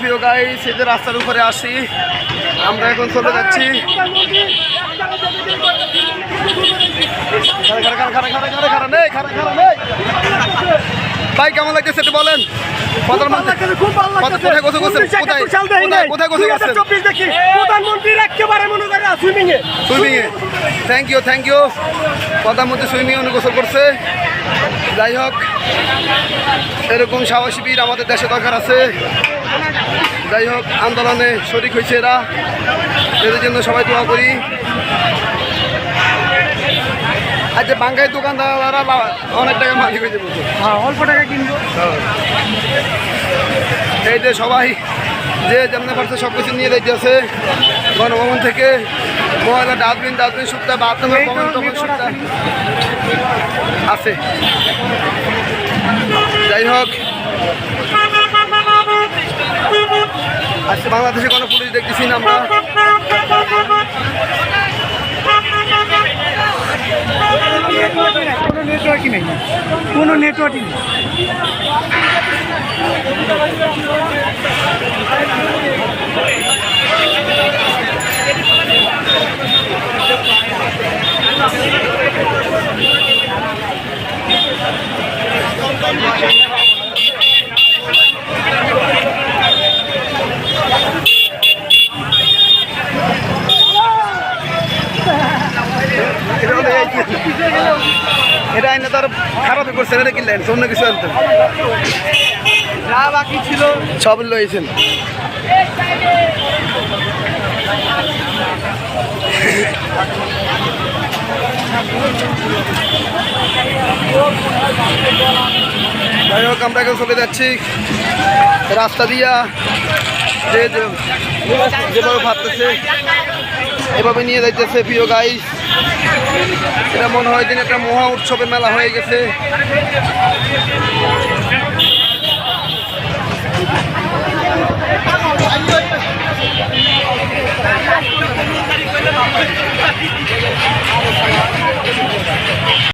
প্রিয় গাইস এই যে রাস্তার উপরে আসি আমরা এখন চলে যাচ্ছি। ভাই কেমন বলেন? লাগছে swimming thank you thank you প্রধানমন্ত্রী সুইমিং উনি গোসল করছে। যাই হোক এরকম সাহসী বীর আমাদের দেশে দরকার আছে। যাই হোক আন্দোলনে শরিক হয়েছে এরা। এদের জন্য সবাই দোয়া করি। আচ্ছা বাঙ্গাই দোকানদাররা লা- অনেক টাকা মালিক হয়েছে হ্যাঁ অল্প টাকা কিনবো। এই যে সবাই যে যেমন পারছে সব কিছু নিয়ে যাইতেছে গণভবন থেকে মহিলা ডাস্টবিন ডাস্টবিন সুবিধা বাথরুমের কমন টমন সুবিধা আছে। যাই হোক আজকে বাংলাদেশে কোনো পুলিশ দেখতেছি না আমরা। কোনো নেটওয়ার্কই নেই। কোনো নেটওয়ার্কই নেই এটা হলো এই যে- এটা আইনে তার খারাপই করছে এটা কিনলেন অন্য কিছু আনতেন যা বাকি ছিল। সব লইছেন। যাই হোক আমরা এখন চলে যাচ্ছি রাস্তা দিয়া যে- যেভাবে ভাবতেছে এভাবে নিয়ে যাইতেছে প্রিয় গাইস এটা মনে হয় দিন একটা মহা উৎসবের মেলা হয়ে গেছে।